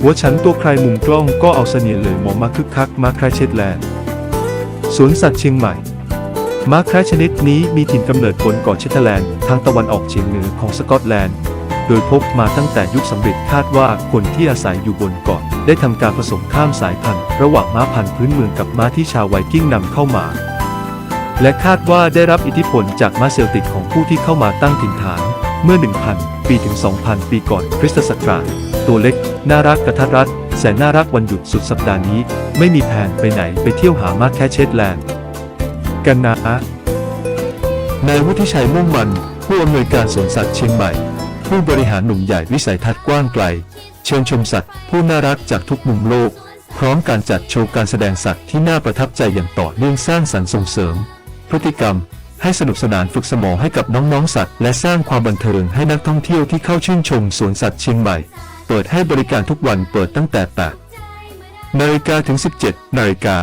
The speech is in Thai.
หัวฉันตัวใครมุมกล้องก็เอาเสนียเลยมองมาคึกคักมาคลาเช็ดแลนสวนสัตว์เชียงใหม่ม้าแคระชนิดนี้มีถิ่นกำเนิดบนเกาะเชตเทอร์แลนด์ทางตะวันออกเฉียงเหนือของสกอตแลนด์ โดยพบมาตั้งแต่ยุคสำเร็จคาดว่าคนที่อาศัยอยู่บนเกาะได้ทำการผสมข้ามสายพันธุ์ ระหว่างม้าพันธุ์พื้นเมืองกับม้าที่ชาวไวกิ้งนำเข้ามา และคาดว่าได้รับอิทธิพลจากม้าเซลติกของผู้ที่เข้ามาตั้งถิ่นฐาน เมื่อ 1,000 ปีถึง 2,000 ปีก่อนคริสตศักราช ตัวเล็ก น่ารักกระทัดรัด แสนน่ารักวันหยุดสุดสัปดาห์นี้ ไม่มีแผนไปไหนไปเที่ยวหาม้าแคระเชตแลนด์ กันนะนายวุฒิชัยมุ่งมัน ผู้อำนวยการสวนสัตว์เชียงใหม่ ผู้บริหารหนุ่มใหญ่วิสัยทัศน์กว้างไกล เชิญชมสัตว์ ผู้น่ารักจากทุกมุมโลก พร้อมการจัดโชว์การแสดงสัตว์ที่น่าประทับใจอย่างต่อเนื่องสร้างสรรค์ส่งเสริม พฤติกรรม ให้สนุกสนานฝึกสมองให้กับน้องๆสัตว์ และสร้างความบันเทิงให้นักท่องเที่ยวที่เข้าชื่นชมสวนสัตว์เชียงใหม่ เปิดให้บริการทุกวันเปิดตั้งแต่8นาฬิกาถึง 17นาฬิกา